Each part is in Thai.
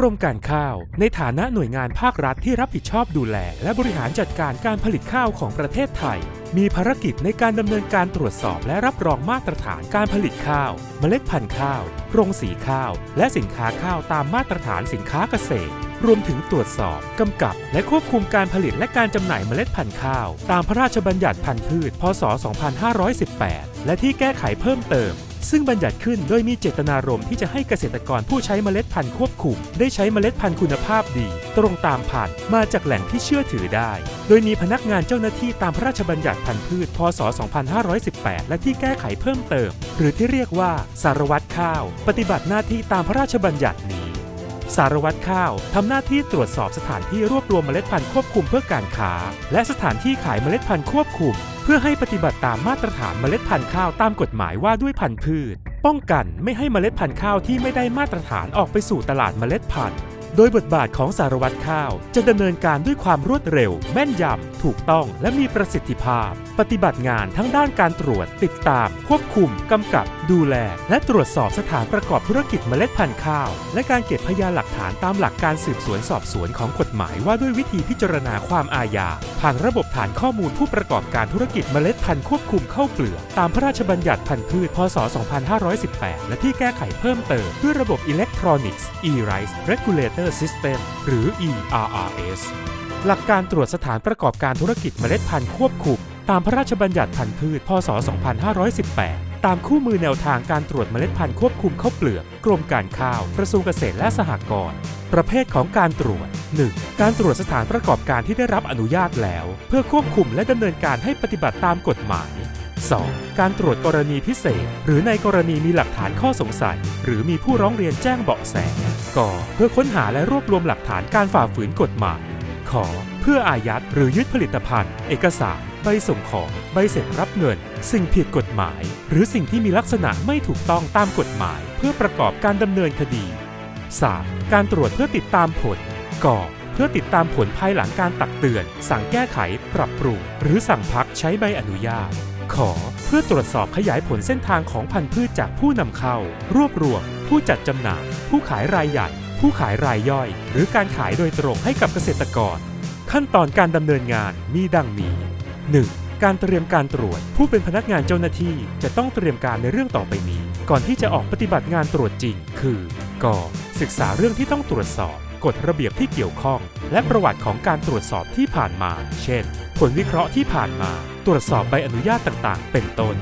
กรมการข้าว ในฐานะหน่วยงานภาครัฐที่รับผิดชอบดูแล และบริหารจัดการการผลิตข้าวของประเทศไทย มีภารกิจในการดำเนินการตรวจสอบและรับรองมาตรฐานการผลิตข้าว เมล็ดพันธุ์ข้าว โรงสีข้าว และสินค้าข้าวตามมาตรฐานสินค้าเกษตร รวมถึงตรวจสอบ กำกับ และควบคุมการผลิตและการจำหน่ายเมล็ดพันธุ์ข้าว ตามพระราชบัญญัติพันธุ์พืช พศ 2518 และที่แก้ไขเพิ่มเติม ซึ่งบัญญัติขึ้นโดยมีเจตนารมณ์ที่จะให้เกษตรกรผู้ใช้เมล็ดพันธุ์ควบคุม ได้ใช้เมล็ดพันธุ์คุณภาพดี ตรงตามพันธุ์มาจากแหล่งที่เชื่อถือได้ โดยมีพนักงานเจ้าหน้าที่ตามพระราชบัญญัติพันธุ์พืช พศ 2518 และที่แก้ไขเพิ่มเติม หรือที่เรียกว่าสารวัตรข้าว ปฏิบัติหน้าที่ตามพระราชบัญญัตินี้ สารวัตรข้าวทำหน้าที่ตรวจสอบสถานที่รวบรวมเมล็ดพันธุ์ควบคุมเพื่อการค้า และสถานที่ขายเมล็ดพันธุ์ควบคุม เพื่อให้ปฏิบัติตามมาตรฐานเมล็ดพันธุ์ข้าวตามกฎหมายว่าด้วยพันธุ์พืช ป้องกันไม่ให้เมล็ดพันธุ์ข้าวที่ไม่ได้มาตรฐานออกไปสู่ตลาดเมล็ดพันธุ์ โดยบทบาทของสารวัตรข้าวจะดำเนินการด้วยความรวดเร็ว แม่นยำ ถูกต้องและมีประสิทธิภาพ ปฏิบัติงานทั้งด้านการตรวจ ติดตาม ควบคุม กำกับ ดูแล และตรวจสอบสถานประกอบธุรกิจเมล็ดพันธุ์ข้าว และการเก็บพยานหลักฐานตามหลักการสืบสวนสอบสวนของกฎหมายว่าด้วยวิธีพิจารณาความอาญาผ่านระบบฐานข้อมูลผู้ประกอบการธุรกิจเมล็ดพันธุ์ควบคุมเข้าเปลือกตามพระราชบัญญัติพันธุ์พืช พศ 2518 และที่แก้ไขเพิ่มเติมด้วยระบบ Electronics E-Rice Regulator System หรือ ERRS หลักการตรวจสถานประกอบการธุรกิจเมล็ดพันธุ์ควบคุมตามพระราชบัญญัติพันธุ์พืช พศ 2518 ตามคู่มือแนวทางการตรวจเมล็ดพันธุ์ควบคุมข้าวเปลือก กรมการข้าว กระทรวงเกษตรและสหกรณ์ ประเภทของการตรวจ 1. การตรวจสถานประกอบการที่ได้รับอนุญาตแล้ว เพื่อควบคุมและดำเนินการให้ปฏิบัติตามกฎหมาย 2. การตรวจกรณีพิเศษ หรือในกรณีมีหลักฐานข้อสงสัย หรือมีผู้ร้องเรียนแจ้งเบาะแสกเพื่อค้นหาและรวบรวมหลักฐานการฝ่าฝืนกฎหมายขอเพื่ออายัดหรือยึดผลิตภัณฑ์ เอกสาร ใบส่งของ ใบเสร็จรับเงิน สิ่งผิดกฎหมาย หรือสิ่งที่มีลักษณะไม่ถูกต้องตามกฎหมาย เพื่อประกอบการดำเนินคดี 3. การตรวจเพื่อติดตามผลกเพื่อติดตามผลภายหลังการตักเตือน สั่งแก้ไข ปรับปรุง หรือสั่งพักใช้ใบอนุญาต ขอเพื่อตรวจสอบขยายผลเส้นทางของพันธุ์พืชจากผู้นำเข้า รวบรวม ผู้จัดจำหน่าย ผู้ขายรายใหญ่ ผู้ขายรายย่อย หรือการขายโดยตรงให้กับเกษตรกร ขั้นตอนการดำเนินงานมีดังนี้ 1. การเตรียมการตรวจ ผู้เป็นพนักงานเจ้าหน้าที่จะต้องเตรียมการในเรื่องต่อไปนี้ ก่อนที่จะออกปฏิบัติงานตรวจจริง คือกศึกษาเรื่องที่ต้องตรวจสอบ กฎระเบียบที่เกี่ยวข้อง และประวัติของการตรวจสอบที่ผ่านมา เช่น ผลวิเคราะห์ที่ผ่านมาตรวจสอบใบอนุญาตต่างๆ เป็นต้น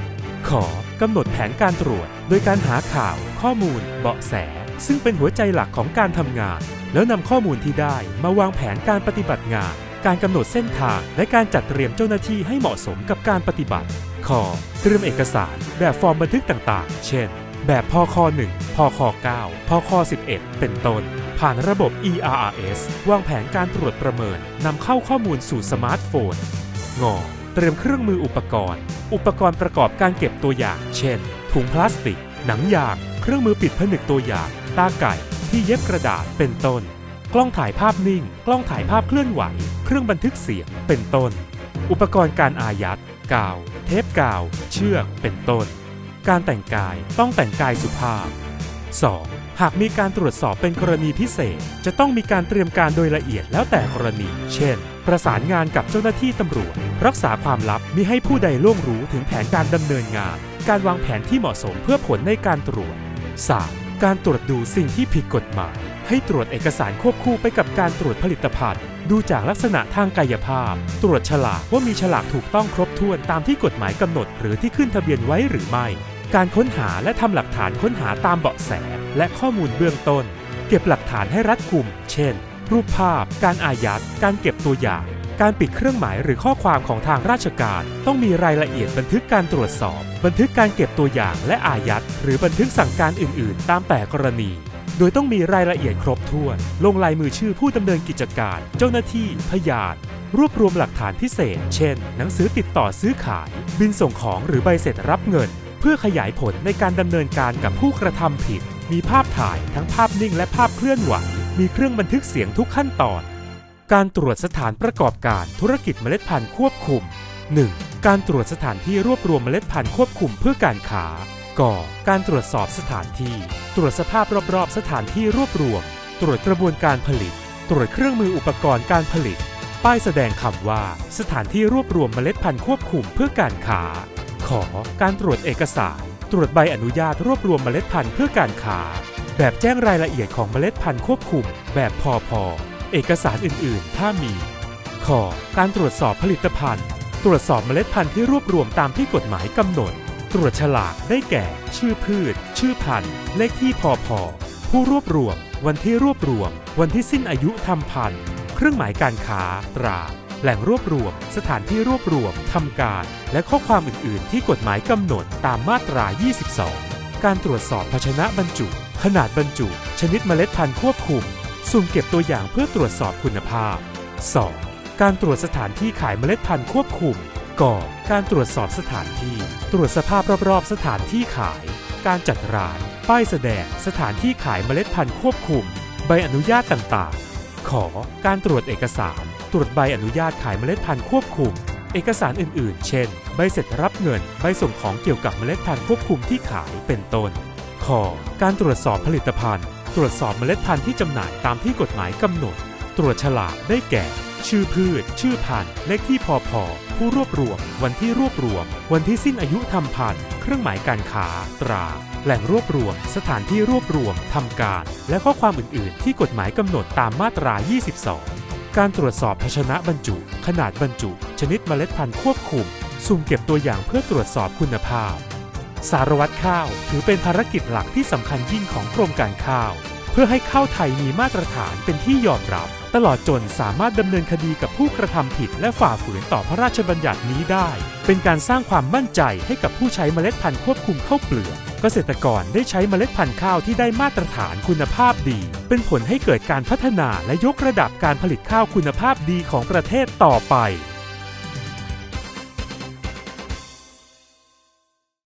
ขอกำหนดแผนการตรวจ โดยการหาข่าว ข้อมูล เบาะแส ซึ่งเป็นหัวใจหลักของการทำงาน แล้วนำข้อมูลที่ได้มาวางแผนการปฏิบัติงาน การกำหนดเส้นทาง และการจัดเตรียมเจ้าหน้าที่ให้เหมาะสมกับการปฏิบัติ ขอเตรียมเอกสาร แบบฟอร์มบันทึกต่างๆ เช่น แบบพค1พค9พค11 เป็นต้น ผ่านระบบ ERRS วางแผนการตรวจประเมินนำเข้าข้อมูลสู่สมาร์ทโฟน งอ เตรียมเครื่องมืออุปกรณ์ อุปกรณ์ประกอบการเก็บตัวอย่าง เช่น ถุงพลาสติก หนังยาง เครื่องมือปิดผนึกตัวอย่าง ตาไก่ ที่เย็บกระดาษ เป็นต้น กล้องถ่ายภาพนิ่ง กล้องถ่ายภาพเคลื่อนไหว เครื่องบันทึกเสียง เป็นต้น อุปกรณ์การอายัด กาว เทปกาว เชือก เป็นต้น การแต่งกายต้องแต่งกายสุภาพ 2. หากมีการตรวจสอบเป็นกรณีพิเศษ จะต้องมีการเตรียมการโดยละเอียดแล้วแต่กรณี เช่น ประสานงานกับเจ้าหน้าที่ตำรวจ รักษาความลับมิให้ผู้ใดล่วงรู้ถึงแผนการดำเนินงาน การวางแผนที่เหมาะสมเพื่อผลในการตรวจ 3. การตรวจดูสิ่งที่ผิดกฎหมาย ให้ตรวจเอกสารควบคู่ไปกับการตรวจผลิตภัณฑ์ ดูจากลักษณะทางกายภาพ ตรวจฉลากว่ามีฉลากถูกต้องครบถ้วนตามที่กฎหมายกำหนด หรือที่ขึ้นทะเบียนไว้หรือไม่ การค้นหาและทำหลักฐานค้นหาตามเบาะแส และข้อมูลเบื้องต้น เก็บหลักฐานให้รัดกุม เช่น รูปภาพ การอายัด การเก็บตัวอย่าง การปิดเครื่องหมายหรือข้อความของทางราชการ ต้องมีรายละเอียดบันทึกการตรวจสอบ บันทึกการเก็บตัวอย่างและอายัด หรือบันทึกสั่งการอื่น ๆ ตามแต่กรณี โดยต้องมีรายละเอียดครบถ้วน ลงลายมือชื่อผู้ดำเนินกิจการ เจ้าหน้าที่ พยานรวบรวมหลักฐานพิเศษ เช่น หนังสือติดต่อซื้อขาย บินส่งของหรือใบเสร็จรับเงิน พื่อขยายผลในการดำเนินการกับผู้กระทำผิด มีภาพถ่ายทั้งภาพนิ่งและภาพเคลื่อนไหว มีเครื่องบันทึกเสียงทุกขั้นตอน การตรวจสถานประกอบการธุรกิจเมล็ดพันธุ์ควบคุม 1. การตรวจสถานที่รวบรวมเมล็ดพันธุ์ควบคุมเพื่อการค้าก่อการตรวจสอบสถานที่ ตรวจสภาพรอบๆ สถานที่รวบรวม ตรวจกระบวนการผลิต ตรวจเครื่องมืออุปกรณ์การผลิต ป้ายแสดงคำว่า สถานที่รวบรวมเมล็ดพันธุ์ควบคุมเพื่อการค้า ขอการตรวจเอกสาร ตรวจใบอนุญาตรวบรวมเมล็ดพันธุ์เพื่อการค้าแบบแจ้งรายละเอียดของเมล็ดพันธุ์ควบคุม แบบพอพอเอกสารอื่น ๆ ถ้ามีขอการตรวจสอบผลิตภัณฑ์ ตรวจสอบเมล็ดพันธุ์ที่รวบรวมตามที่กฎหมายกำหนด ตรวจฉลากได้แก่ ชื่อพืช ชื่อพันธุ์ เลขที่พอพอผู้รวบรวม วันที่รวบรวม วันที่สิ้นอายุทำพันธุ์ เครื่องหมายการค้าตรา แหล่งรวบรวม สถานที่รวบรวมทำการ และข้อความอื่น ๆ ที่กฎหมายกำหนดตามมาตรา 22 การตรวจสอบภาชนะบรรจุ ขนาดบรรจุ ชนิดเมล็ดพันธุ์ควบคุม สุ่มเก็บตัวอย่างเพื่อตรวจสอบคุณภาพ 2. การตรวจสถานที่ขายเมล็ดพันธุ์ควบคุมก่อการตรวจสอบสถานที่ ตรวจสภาพรอบ ๆ สถานที่ขาย การจัดร้าน ป้ายแสดง สถานที่ขายเมล็ดพันธุ์ควบคุม ใบอนุญาตต่าง ๆ ขอการตรวจเอกสาร ตรวจใบอนุญาตขายเมล็ดพันธุ์ควบคุม เอกสารอื่น ๆ เช่น ใบเสร็จรับเงิน ใบส่งของเกี่ยวกับเมล็ดพันธุ์ควบคุมที่ขายเป็นต้นขอการตรวจสอบผลิตภัณฑ์ ตรวจสอบเมล็ดพันธุ์ที่จำหน่ายตามที่กฎหมายกำหนด ตรวจฉลากได้แก่ ชื่อพืช ชื่อพันธุ์ เลขที่พอพอผู้รวบรวม วันที่รวบรวม วันที่สิ้นอายุทำพันธุ์ เครื่องหมายการค้า ตรา แหล่งรวบรวม สถานที่รวบรวมทำการ และข้อความอื่น ๆ ที่กฎหมายกำหนดตามมาตรา 22 การตรวจสอบภาชนะบรรจุ ขนาดบรรจุ ชนิดเมล็ดพันธุ์ควบคุมสุ่มเก็บตัวอย่างเพื่อตรวจสอบคุณภาพ สารวัตรข้าวถือเป็นภารกิจหลักที่สำคัญยิ่งของกรมการข้าว เพื่อให้ข้าวไทยมีมาตรฐานเป็นที่ยอมรับ ตลอดจนสามารถดำเนินคดีกับผู้กระทำผิด และฝ่าฝืนต่อพระราชบัญญัตินี้ได้ เป็นการสร้างความมั่นใจให้กับผู้ใช้เมล็ดพันธุ์ควบคุมข้าวเปลือก เกษตรกรได้ใช้เมล็ดพันธุ์ข้าวที่ได้มาตรฐานคุณภาพดี เป็นผลให้เกิดการพัฒนาและยกระดับการผลิตข้าวคุณภาพดีของประเทศต่อไป